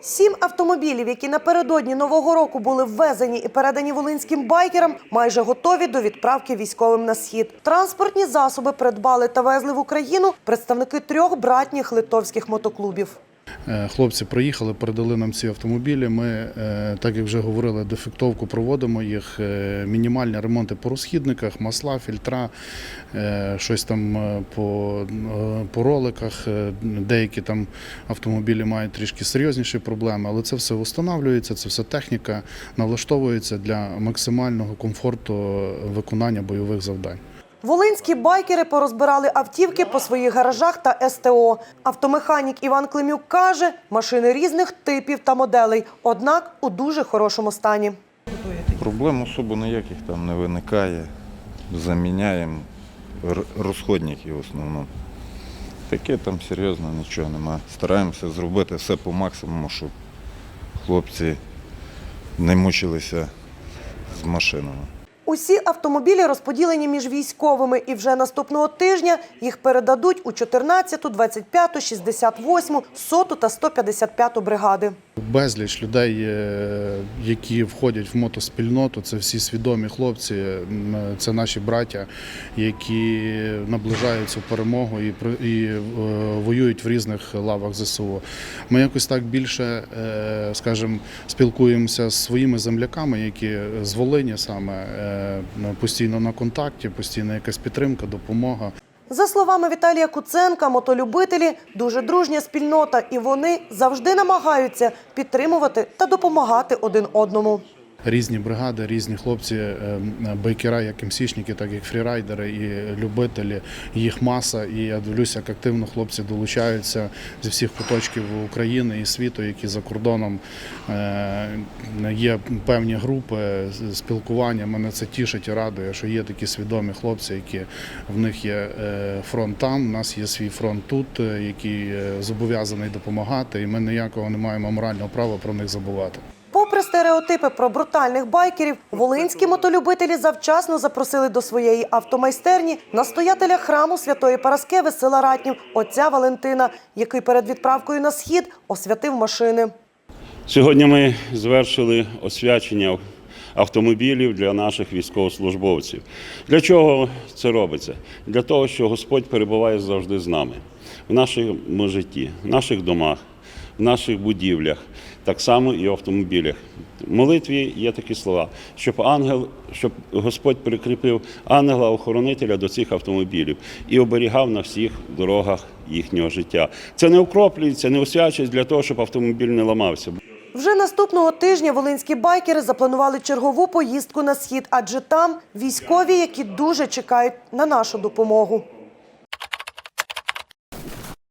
Сім автомобілів, які напередодні нового року були ввезені і передані волинським байкерам, майже готові до відправки військовим на схід. Транспортні засоби придбали та везли в Україну представники трьох братніх литовських мотоклубів. Е, Хлопці приїхали, передали нам ці автомобілі. Ми, е, так як вже говорили, дефектовку проводимо їх, е, мінімальні ремонти по розхідниках, масла, фільтра, щось там по, по роликах. Деякі там автомобілі мають трішки серйозніші проблеми, але це все встановлюється, це все техніка налаштовується для максимального комфорту виконання бойових завдань. Волинські байкери порозбирали автівки по своїх гаражах та СТО. Автомеханік Іван Климюк каже, машини різних типів та моделей, однак у дуже хорошому стані. Проблем особо ніяких там не виникає. Заміняємо розходники в основному. Таке там серйозно нічого немає. Стараємося зробити все по максимуму, щоб хлопці не мучилися з машинами. Усі автомобілі розподілені між військовими, і вже наступного тижня їх передадуть у 14-ту, 25-ту, 68-му, 100-ту та 155-ту бригади. Безліч людей, е, які входять в мотоспільноту, це всі свідомі хлопці, це наші браття, які наближають цю перемогу і, і е, воюють в різних лавах ЗСУ. Ми якось так більше, е, скажімо, спілкуємося з своїми земляками, які з Волині саме постійно на контакті, постійно якась підтримка, допомога. За словами Віталія Куценка, мотолюбителі дуже дружня спільнота, і вони завжди намагаються підтримувати та допомагати один одному. Різні бригади, різні хлопці, е, байкера, як МСІшники, так як фрірайдери і любителі. Їх маса. І я дивлюся, як активно хлопці долучаються зі всіх куточків України і світу, які за кордоном Е, є певні групи спілкування. Мене це тішить і радує, що є такі свідомі хлопці, які в них є е, фронт там. У нас є свій фронт тут, який зобов'язаний допомагати, і ми ніякого не маємо морального права про них забувати. Стереотипи про брутальних байкерів, волинські мотолюбителі завчасно запросили до своєї автомайстерні настоятеля храму Святої Параскеви села Ратнів отця Валентина, який перед відправкою на схід освятив машини. Сьогодні ми звершили освячення автомобілів для наших військовослужбовців. Для чого це робиться? Для того, що Господь перебуває завжди з нами в нашому житті, в наших домах, в наших будівлях, так само і в автомобілях. В молитві є такі слова, щоб ангел, щоб Господь прикріпив ангела-охоронителя до цих автомобілів і оберігав на всіх дорогах їхнього життя. Це не окроплюється, не освячується для того, щоб автомобіль не ламався. Вже наступного тижня волинські байкери запланували чергову поїздку на схід, адже там військові, які дуже чекають на нашу допомогу.